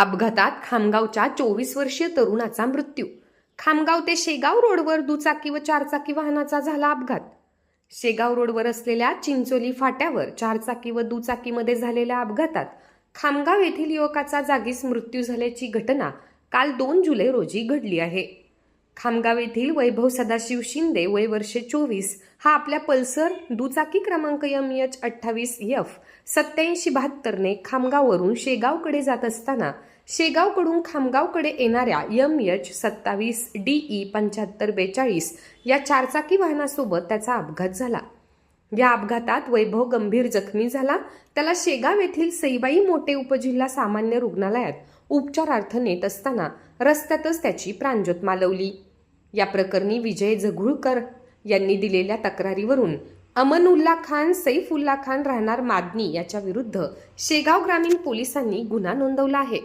अपघातात खामगावच्या चोवीस वर्षीय तरुणाचा मृत्यू. खामगाव ते शेगाव रोडवर दुचाकी व चारचाकी वाहनाचा झाला अपघात. शेगाव रोडवर असलेल्या चिंचोली फाट्यावर चारचाकी व दुचाकीमध्ये झालेल्या अपघातात खामगाव येथील युवकाचा जागीच मृत्यू झाल्याची घटना काल दोन जुलै रोजी घडली आहे. खामगाव येथील वैभव सदाशिव शिंदे वय वर्षे चोवीस. हा आपल्या पल्सर दुचाकी क्रमांक एम एच अठ्ठावीस एफ सत्याऐंशी बहात्तरने खामगाववरून शेगावकडे जात असताना शेगावकडून खामगावकडे येणाऱ्या एम एच सत्तावीस डीई पंच्याहत्तर बेचाळीस या चारचाकी वाहनासोबत त्याचा अपघात झाला. या अपघातात वैभव गंभीर जखमी झाला. त्याला शेगाव येथील सईबाई मोठे उपजिल्हा सामान्य रुग्णालयात उपचारार्थ नेत असताना रस्त्यातच त्याची प्राणज्योत मालवली. या प्रकरणी विजय जगुळकर यांनी दिलेल्या तक्रारीवरून अमनुल्ला खान सैफुल्ला खान राहणार मादनी याच्या विरुद्ध शेगाव ग्रामीण पोलिसांनी गुन्हा नोंदवला आहे.